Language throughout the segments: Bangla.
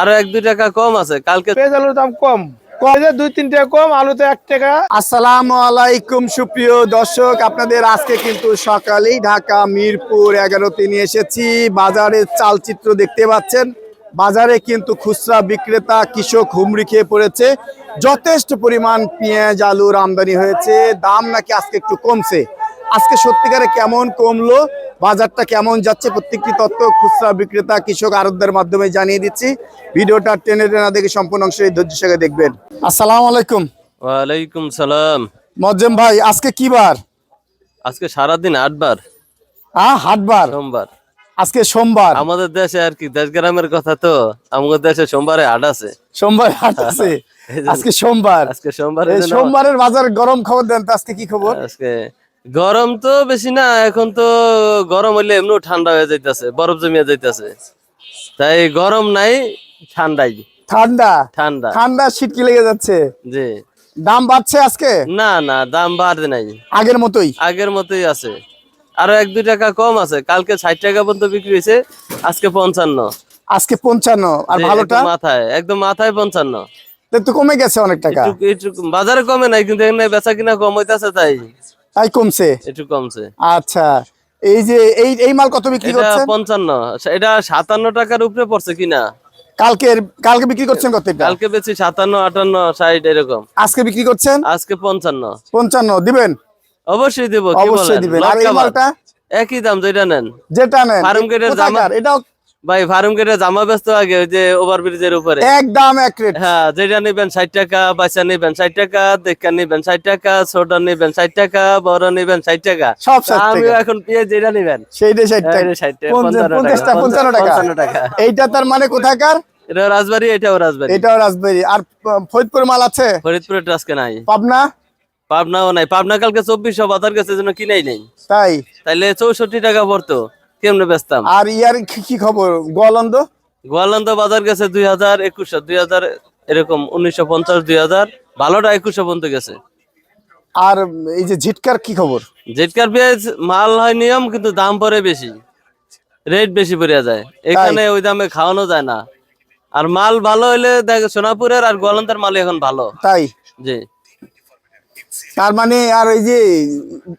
আরও এক দুই টাকা কম আছে। কালকে পেঁয়াজ আলুর দাম কম। কম দুই তিন টাকা কম আলুতে এক টাকা। আসসালামু আলাইকুম সুপ্রিয় দর্শক। আপনাদের আজকে কিন্তু সকালেই ঢাকা মিরপুর এগারোতে নিয়ে এসেছি। বাজারের চালচিত্র দেখতে পাচ্ছেন। বাজারে কিন্তু খুচরা বিক্রেতা কৃষক হুমড়ি খেয়ে পড়েছে। যথেষ্ট পরিমাণ পেঁয়াজ আলুর আমদানি হয়েছে। দাম নাকি আজকে একটু কমছে। আজকে সত্যিকারে কেমন কমলো? বাজারটা কেমন যাচ্ছে প্রত্যেকটি তথ্য খুচরা বিক্রেতা কৃষক আরবদের মাধ্যমে জানিয়ে দিচ্ছি। ভিডিওটা টেনে টেনা দেখে সম্পূর্ণ অংশে ধৈর্য সঙ্গে দেখবেন। আসসালাম আলাইকুম। ওয়ালাইকুম সালাম। মজ্জেম ভাই আজকে কি বার? আজকে সারাদিন আটবার হ্যাঁ হাটবার সোমবার। আজকে সোমবার? আমাদের দেশে আর কি দেশ গ্রামের কথা তো আমাদের দেশে সোমবারে হাট আছে। সোমবার হাট আছে? আজকে সোমবার। আজকে সোমবার সোমবারের বাজার গরম খবর দেন তো আজকে কি খবর? আজকে গরম তো বেশি না এখন তো গরম হইলে এমনিও ঠান্ডা হয়ে যাইতেছে বরফ জমিয়ে যাইতেছে। তাই গরম নাই ঠান্ডাই। ঠান্ডা? ঠান্ডা। ঠান্ডা শীতকি লেগে যাচ্ছে? জি। দাম বাড়ছে আজকে? না না দাম বাড়বে নাই। আগের মতোই? আগের মতোই আছে। আরও এক দুই টাকা কম আছে কালকে ষাট টাকা পর্যন্ত বিক্রি হয়েছে আজকে পঞ্চান্ন। আজকে পঞ্চান্ন আর ভালোটা? মাথায় একদম মাথায় পঞ্চান্ন। তো কমে গেছে অনেক টাকা। বাজারে কমে নাই কিন্তু এখানে বেচা কিনা কম হইতাছে তাই। তাই কমছে? একটু কমছে। আচ্ছা এই যে এই এই মাল কত বিক্রি এটা করছেন? পঞ্চান্ন এটা সাতান্ন টাকার উপরে পড়ছে কিনা? কালকে কালকে বিক্রি করছেন কত এটা? কালকে বেশি সাতান্ন আটান্ন ষাট এরকম। আজকে বিক্রি করছেন? আজকে পঞ্চান্ন। পঞ্চান্ন দিবেন? অবশ্যই দেবো কি বলেন? অবশ্যই দিবেন আর এই মালটা? একই দাম যেটা নেন। যেটা নেন ফার্ম গেটের? জামা- এটাও ভাই ফার্ম গেটে জামা ব্যস্ত আগে ওই যে ওভার ব্রিজের উপরে। একদম এক রেট হ্যাঁ যেটা নেবেন ষাট টাকা বাচ্চা নেবেন ষাট টাকা দেখা নেবেন ষাট টাকা ছোট নেবেন ষাট টাকা বড় নেবেন ষাট টাকা। সব টাকা। আমিও এখন পেয়ে যেটা নেবেন। সেইটা টাকা। এইটা 60 টাকা, 55 টাকা, 55 টাকা। এইটা তার মানে কোথাকার? এটা রাজবাড়ি এটাও রাজবাড়ি। এটাও রাজবাড়ি। আর ফরিদপুর মাল আছে? ফরিদপুরের আজকে নাই। পাবনা? পাবনাও নাই। পাবনা কালকে চব্বিশশো বাজার গেছে জন্য কিনাই নেই। তাই? তাইলে চৌষট্টি টাকা পড়তো। কেমনে বেচতাম? আর ইয়ার কি- কি খবর? গোয়ালন্দ? গোয়ালন্দ বাজার গেছে দুই হাজার একুশশো দুই হাজার এরকম উনিশশো পঞ্চাশ দুই হাজার ভালোটা একুশশো পর্যন্ত গেছে। আর এই যে ঝিটকার কি খবর? জেটকার পেঁয়াজ মাল হয় নিয়ম কিন্তু দাম পরে বেশি। রেট বেশি পড়িয়া যায়। এখানে ওই দামে খাওয়ানো যায় না। আর মাল ভালো হইলে দেখ সোনাপুরের আর গোয়ালন্দার মাল এখন ভালো। তাই? জি। তার মানে আর এই যে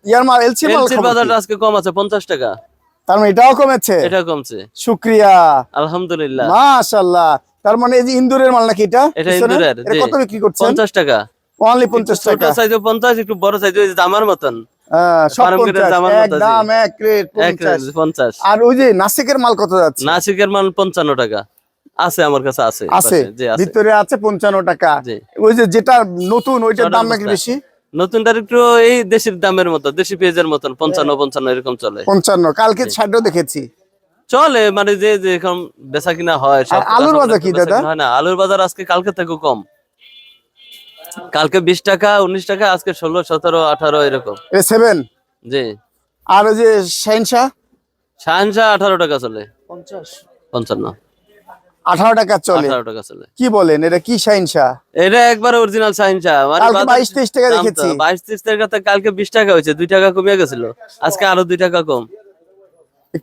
ইয়ার মাল এলসি মাল বাজারটা আজকে কম আছে পঞ্চাশ টাকা। তার মানে এটাও কমেছে? এটা কমছে। শুক্রিয়া। আলহামদুলিল্লাহ। মাশাআল্লাহ। তার মানে এই যে ইন্দুরের মাল নাকি এটা? এটা ইন্দুরের, এটা কত বিক্রি করছেন? পঞ্চাশ টাকা। অনলি পঞ্চাশ ছোট টাকা। সাইজও পঞ্চাশ একটু বড় সাইজ জামার মতন। হ্যাঁ, আর ওই যে নাসিকের মাল কত যাচ্ছে? নাসিকের মাল পঞ্চান্ন টাকা। আছে আমার কাছে আছে। আছে? ভিতরে আছে পঞ্চান্ন টাকা। ওই যে যেটা নতুন ওইটার দাম নাকি বেশি? নতুনটার একটু এই দেশের দামের মতো দেশি পেঁয়াজের মতন পঞ্চান্ন পঞ্চান্ন এরকম চলে। পঞ্চান্ন কালকে ষাটও দেখেছি। চলে মানে যে যেরকম বেচা কিনা হয় সব আলুর বাজার কি দাদা? হয় না। আলুর বাজার আজকে কালকে থেকে কম। কালকে বিশ টাকা উনিশ টাকা আজকে ষোলো সতেরো আঠারো এরকম। এ সেভেন জি। আর ওই যে শাহিনশাহ সাহানশা আঠারো টাকা চলে। পঞ্চাশ। পঞ্চান্ন। আঠারো টাকা চলে। আঠারো টাকা চলে। কি বলেন এটা কি শাহিনশাহ? এটা একবার অরিজিনাল কালকে 22 23 টাকা দেখেছি। বাইশ ত্রিশ টাকা কালকে বিশ টাকা হয়েছে দুই টাকা কমিয়ে গেছিল। আজকে আরও দুই টাকা কম।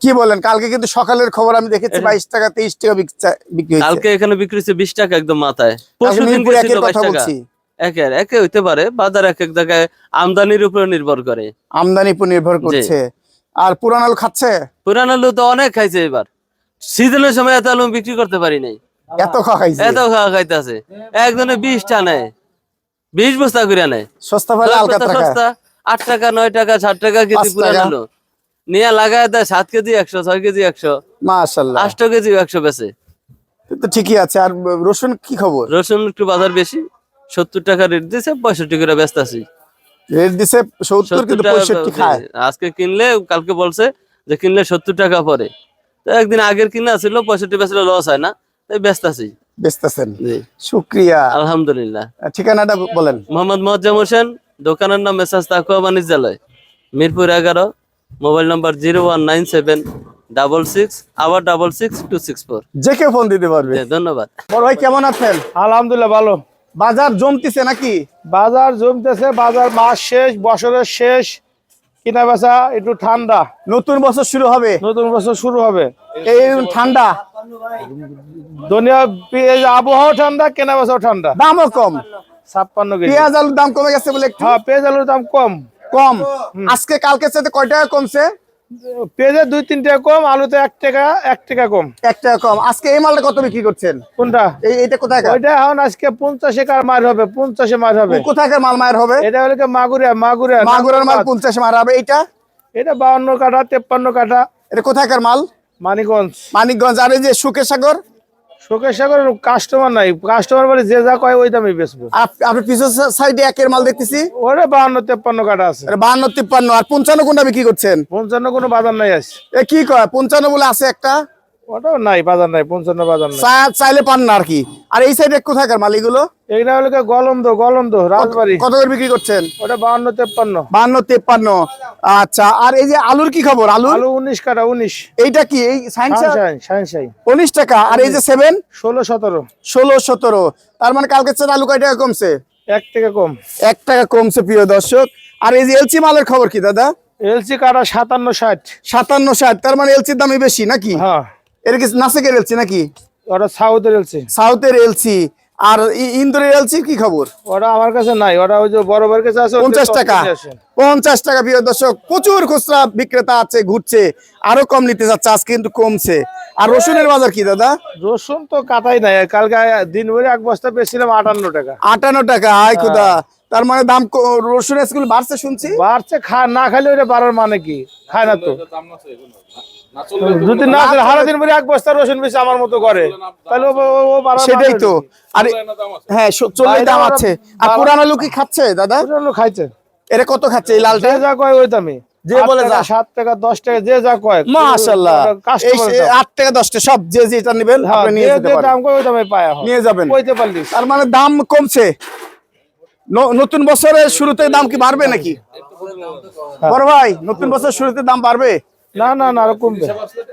কি বলেন কালকে কিন্তু সকালের খবর আমি দেখেছি বাইশ টাকা তেইশ টাকা বিক্রি কালকে এখানে বিক্রি হচ্ছে বিশ টাকা একদম মাথায়। বাইশ কথা টাকা। বলছি একের একে হইতে পারে বাজার এক এক জায়গায় আমদানির উপরে নির্ভর করে। আমদানি উপর নির্ভর করছে। আর পুরান আলু খাচ্ছে? পুরান আলু তো অনেক খাইছে এবার। সিজনের সময় এত আলু বিক্রি করতে পারি নাই। এত খাওয়া খাইছে? এত খাওয়া খাইতে আছে একজনে বিশ টা নেয়। বিশ বস্তা করে নেয়। সস্তা সস্তা আট টাকা নয় টাকা ষাট টাকা কেজি পাঁচ আলু নিয়ে লাগায় দেয় সাত কেজি একশো ছয় কেজি একশো। মাশাল্লাহ। আষ্ট কেজি একশো বেছে তো ঠিকই আছে। আর রসুন কি খবর? রসুন একটু বাজার বেশি। সত্তর টাকা রেট দিয়েছে পঁয়ষট্টি করে ব্যস্ত আছি রেট দিছে সত্তর কিন্তু পঁয়ষট্টি খায়। আজকে কিনলে কালকে বলছে যে কিনলে সত্তর টাকা পরে একদিন আগের কিনা ছিল পঁয়ষট্টি বেচলে লস হয় না। তাই ব্যস্ত আছি। বেচতেছেন জি। শুক্রিয়া। আলহামদুলিল্লাহ। ঠিকানাটা বলেন। মোহাম্মদ মোয়াজ্জম হোসেন দোকানের নাম মেসাজ তাকুয়া বাণিজ্যালয় মিরপুর এগারো mobile number zero one nine seven double six আবার double six two six four. যে কেউ ফোন দিতে পারবে। ধন্যবাদ। বড় ভাই কেমন আছেন? আলহামদুলিল্লাহ ভালো। বাজার জমতেছে নাকি? বাজার জমতেছে বাজার মাস শেষ বছরের শেষ। কিনা বেচা একটু ঠান্ডা। নতুন বছর শুরু হবে। নতুন বছর শুরু হবে। এই ঠান্ডা। দুনিয়া আবহাওয়া ঠান্ডা কেনা বেচাও ঠান্ডা। দামও কম। ছাপ্পান্ন পেঁয়াজ আলুর দাম কমে গেছে বলে হ্যাঁ পেঁয়াজ আলুর দাম কম। কম। আজকে কালকে সাথে কয় টাকা কমছে? পেঁয়াজের দুই তিন টাকা কম আলুতে এক টাকা এক টাকা কম। এক টাকা কম। আজকে এই মালটা কত বিক্রি করছেন? কোনটা? এই এটা কোথায় ওইটা এখন আজকে পঞ্চাশে কার মার হবে পঞ্চাশে মার হবে। কোথাকার মাল মায়ের হবে? এটা হলো মাগুরা মাগুরা মাগুরার মাল পঞ্চাশে মার হবে। এইটা? এটা বাউন্ন কাঠা তেপ্পান্ন কাঠা। এটা কোথাকার মাল? মানিকগঞ্জ। মানিকগঞ্জ আর এই যে সুখে সাগর? কাস্টমার নাই। কাস্টমার বলে যে যা কয় ওই দামে বেচবো। আপ- আপনার পিছন সাইডে একের মাল দেখতেছি। ওরে বাহান্ন তেপ্পান্ন কাটা আছে। এটা বাহান্ন তিপ্পান্ন। আর পঞ্চান্ন কোনটা বিক্রি করছেন? পঞ্চান্ন কোনো বাজার নাই আছে এ কি কয়? পঞ্চান্ন বলে আছে একটা। ওটাও নাই বাজার নাই পঞ্চান্ন বাজার নাই। চাইলে পান না আর কি? আর এই সাইডে কোথাকার মাল এগুলো? এইটা হলো গলন্দ গলন্দ রাজবাড়ি। কত করে বিক্রি করছেন? ওটা বাউন্ন তেপ্পান্ন। বাহান্ন তিপ্পান্ন। আচ্ছা আর এই যে আলুর কি খবর? আলুর? আলু উনিশ কাঠা উনিশ। এইটা কি? এই উনিশ টাকা। আর এই যে সেভেন ষোলো সতেরো। ষোলো সতেরো। তার মানে কালকে চেয়ে আলু কয় টাকা কমছে? এক থেকে কম। এক টাকা কমছে প্রিয় দর্শক। আর এই যে এলচি মালের খবর কি দাদা? এলসি কাঠা সাতান্ন ষাট। সাতান্ন ষাট। তার মানে এলচির দামই বেশি নাকি? হ্যাঁ। এর কি নাসিকের এলচি নাকি? ওটা সাউথের এলসি। সাউথের এলসি। আর ইন্দোরের এলচি কি খবর? ওটা আমার কাছে নাই ওটা ওই যে বড় ভাইয়ের কাছে আছে ওটা পঞ্চাশ কম টাকা। নিয়ে আসেন। পঞ্চাশ টাকা প্রিয় দর্শক প্রচুর খুচরা বিক্রেতা আছে ঘুরছে আরও কম নিতে যাচ্ছে আজকে কিন্তু কমছে। আর রসুনের বাজার কি দাদা? রসুন তো কাটাই নাই কালকে দিন ভরে এক বস্তা পেয়েছিলাম আটান্ন টাকা। আটান্ন টাকা হাই খুদা। তার মানে দাম রসুনের স্কুল বাড়ছে শুনছি? বাড়ছে খা না খাইলে ওটা বাড়ার মানে কি? খায় না তো। যদি না দিন ভরে এক বস্তা রসুন বেশি আমার মতো করে। তাহলে ও- ও- ও বাড়ার সেটাই তো। আর হ্যাঁ চল্লিশ দাম আছে। আর পুরানো লোক কি খাচ্ছে দাদা? হলো খাইছে। এটা কত খাচ্ছে এই লালটা? যা কয় ওই দামে যে আট বলে টাকা, যা। সাত টাকা দশ টাকা যে যা কয়। এই টাকা দশটা সব যে যেটা নেবেন আপনি নিয়ে যেতে পারেন দাম কয় ওই দামে পায় নিয়ে যাবেন। কইতে পারলিস। তার মানে দাম কমছে। নতুন বছরের শুরুতে দাম কি বাড়বে নাকি? বড় ভাই নতুন বছর শুরুতে দাম বাড়বে? না না না আরও কমবে।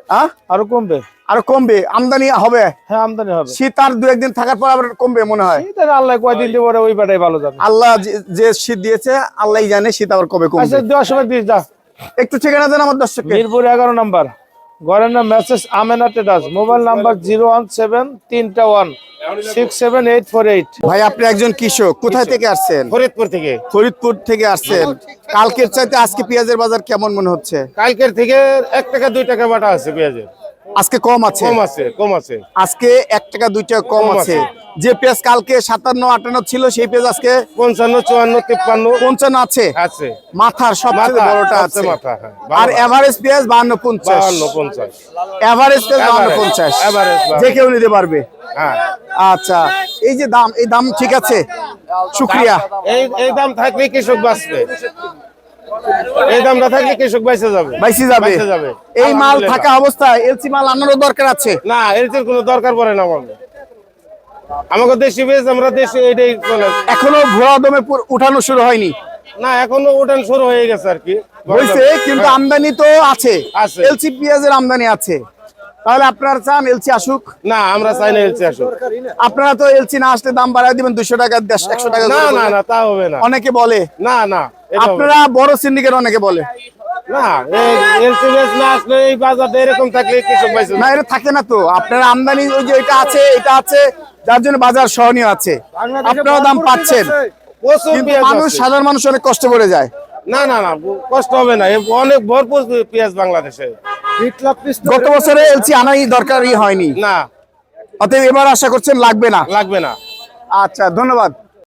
হ্যাঁ আরও কমবে। আরও কমবে আমদানি হবে। হ্যাঁ আমদানি হবে। শীত আর দু একদিন থাকার পর আবার কমবে মনে হয়। আল্লাহ কয়দিন দিব ওই বাটাই ভালো যাবে। আল্লাহ যে- শীত দিয়েছে আল্লাহ জানে শীত আবার কবে কমবে। আচ্ছা দেওয়ার সময় দিস যা। একটু ঠিকানা দেন আমার দর্শককে। মিরপুর এগারো নাম্বার। ঘরের নাম message Amena টেটাস mobile number zero one seven তিনটা one six seven eight four eight. ভাই আপনি একজন কৃষক কোথায় থেকে আসছেন? ফরিদপুর থেকে। ফরিদপুর থেকে আসছেন। কালকের চাইতে আজকে পেঁয়াজের বাজার কেমন মনে হচ্ছে? কালকের থেকে এক টাকা দুই টাকা বাটা আছে পেঁয়াজের। আজকে কম আছে। কম আছে কম আছে। আজকে এক টাকা দুই টাকা কম আছে। যে পেঁয়াজ কালকে সাতান্ন আটান্ন ছিল সেই পেঁয়াজ আজকে পঞ্চান্ন চুয়ান্ন তিপ্পান্ন। পঞ্চান্ন আছে। আছে। মাথার সবচেয়ে বড়টা আছে। মাথা, হ্যাঁ, আর এভারেজ পেঁয়াজ বাহান্ন পঞ্চাশ। বাহান্ন পঞ্চাশ। এভারেজ পেঁয়াজ বাহান্ন পঞ্চাশ। যে কেউ নিতে পারবে। হ্যাঁ। আচ্ছা এই যে দাম এই দাম ঠিক আছে? শুক্রিয়া। এই এই দাম থাকলে কৃষক বাঁচবে। এই দামটা থাকলে কৃষক বেঁচে যাবে। বাইসি যাবে। যাবে। এই মাল থাকা অবস্থায় এলসি মাল আনারও দরকার আছে? না এর কোনো দরকার পড়ে না আমাকে আমাকে দেশি বেশ আমরা দেশি এটাই চলে এখনও ভুয়া দমে উঠানো শুরু হয়নি। না এখনও উঠান শুরু হয়ে গেছে আর কি। হয়েছে কিন্তু। আমদানি তো আছে। এলসি পেঁয়াজের আমদানি আছে। তাহলে আপনারা চান এলসি আসুক? না আমরা চাই না এলসি আসুক। আপনারা তো এলসি না আসলে দাম বাড়ায় দিবেন দুশো টাকা একশো টাকা না না না তা হবে না। অনেকে বলে। না না। আপনারা বড় সিন্ডিকেট অনেকে বলে। না এটা থাকে না তো। আপনার আমদানি ওই যে এটা আছে এটা আছে যার জন্য বাজার সহনীয় আছে। আপনারা দাম পাচ্ছেন। মানুষ সাধারণ মানুষ অনেক কষ্ট করে যায়। না না না কষ্ট হবে না। অনেক ভরপুর পেঁয়াজ বাংলাদেশে। গত বছরে এলসি আনাই দরকারই হয়নি। না। অতএব এবার আশা করছেন লাগবে না। লাগবে না। আচ্ছা ধন্যবাদ।